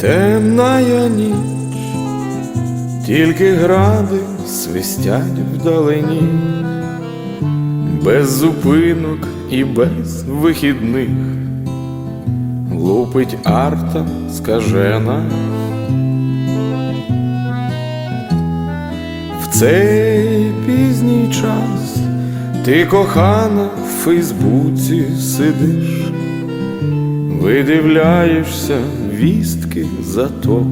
Темная ніч, тільки гради свистять вдалині, без зупинок і без вихідних, лупить арта скажена. В цей пізній час ти кохана Фейсбуці сидиш, видивляєшся вістки за то,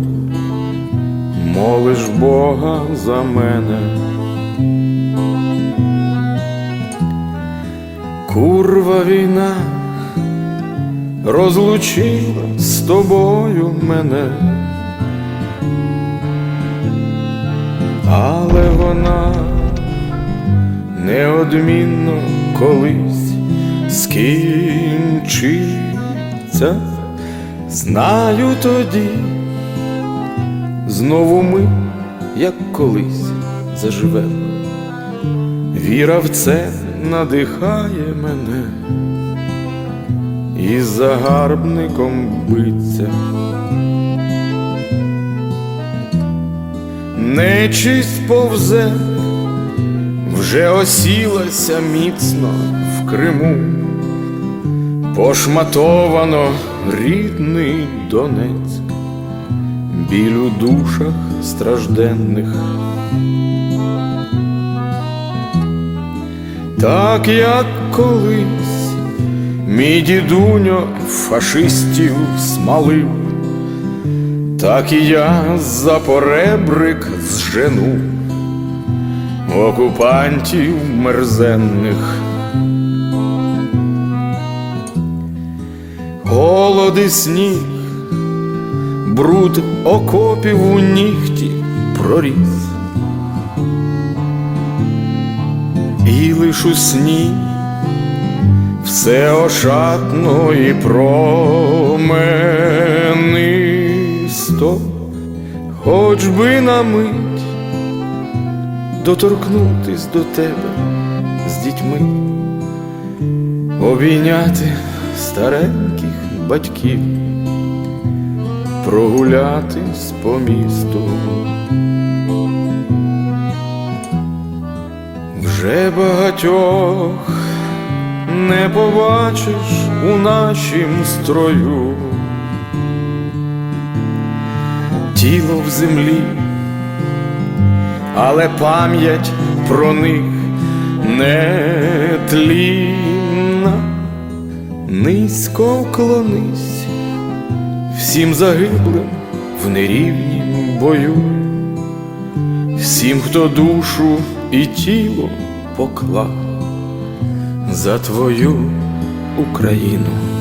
молиш Бога за мене. Курва війна розлучила з тобою мене. Але вона неодмінно колись скінчиться, знаю тоді, знову ми, як колись, заживемо. Віра в це надихає мене і загарбником биться. Нечисть повзе, вже осілася міцно в Криму, пошматовано рідний Донець, біль у душах стражденних. Так як колись мій дідуньо фашистів смалив. Так і я за поребрик зжену окупантів мерзенних. Голод і сніг, бруд окопів у нігті проріс, і лиш у сні все ошатно і променисто, хоч би на мить доторкнутись до тебе з дітьми, обійняти стареньких батьків, прогулятись по місту. Вже багатьох не побачиш у нашім строю, тіло в землі, але пам'ять про них не тлінна, низько вклонись всім загиблим в нерівнім бою, всім, хто душу і тіло поклав за твою Україну.